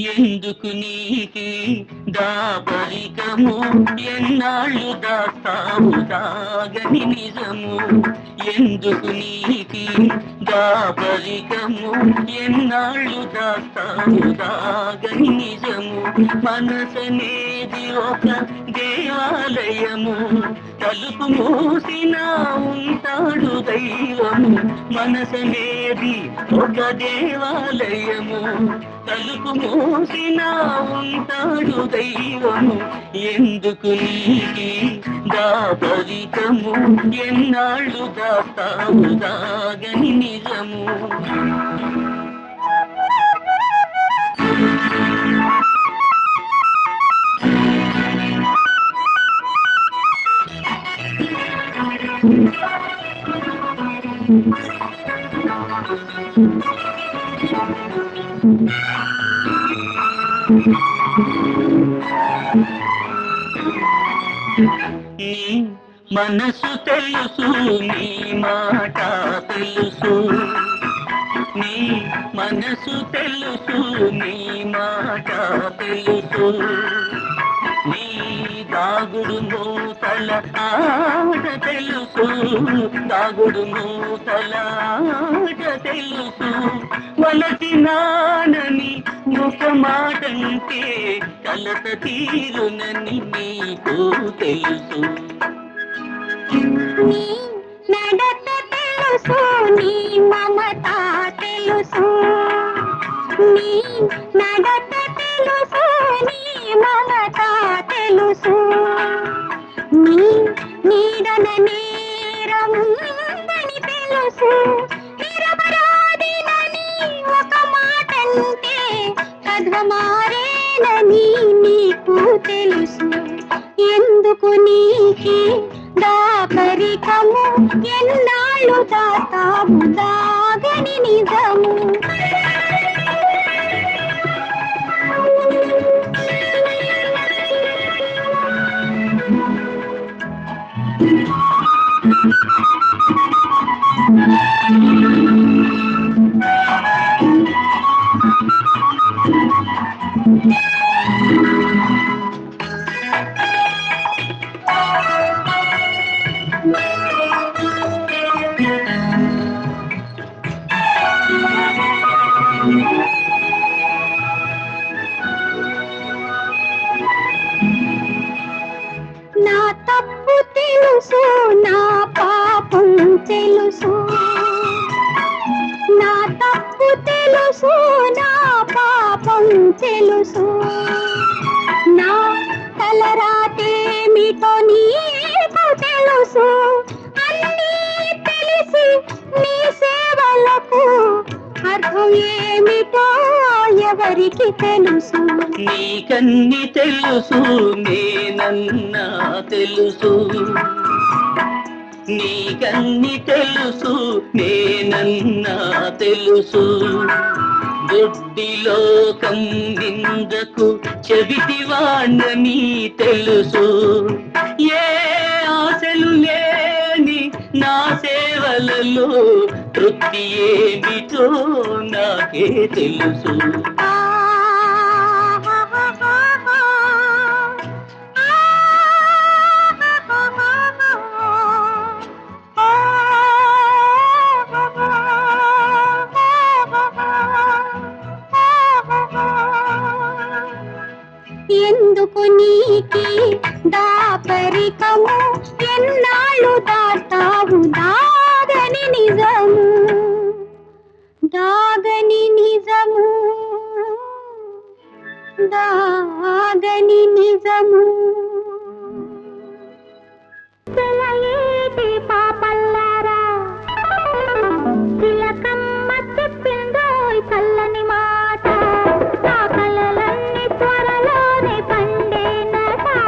ఎందుకు నీకి దాపరికము? ఎన్నాళ్ళు దాస్తాము దాగని నిజము. ఎందుకు నీకి దాపరికము? ఎన్నాళ్ళు దాస్తాము దాగని నిజము. మనసనే మనసనేది ఒక దేవాలయము. తలుపు మూసిన ఉంటాడు దైవము. మనసనేది ఒక దేవాలయము. తలుపు మూసిన ఉంటాడు దైవము. ఎందుకు నీకి దాపరికము ఎన్నాళ్ళు దాస్తావు? దాగని నిజము. మనసు తెలుసు నీ మాట తెలుసు. నీ మనసు తెలుసు నీ మాట తెలుసు. నీ దాగుడు మూతల ఆట తెలుసు. దాగుడు మూతల ఆట తెలుసు. వలసి నానని ఒక మాటంటే కలత తీరునని నీకు తెలుసు. నడత తెలుసు నీ మమత తెలుసు. నీ బ్రతుకు నీకి? దాపరికము ఎన్నాళ్ళు దాతాము? దాగని నిజము. తప్పు తెలుసు నా పాపం తెలుసు. నా తప్పు తెలుసు నా పాపం తెలుసు. నా తలరా అందరికి తెలుసు. నీకన్ని తెలుసు నేనన్నా తెలుసు. నీకన్ని తెలుసు నేనన్నా తెలుసు. దొడ్డి లోకం నిందకు చెవిటివాణ్ణని తెలుసు. ఏ ఆశలు లేని నా సేవలలో తృప్తి ఏమిటో నాకే తెలుసు. ఎందుకు నీకి దాపరికము? ఎన్నాళ్ళు దాటావు దాగని నిజము. దాగని నిజము. దాగని నిజము.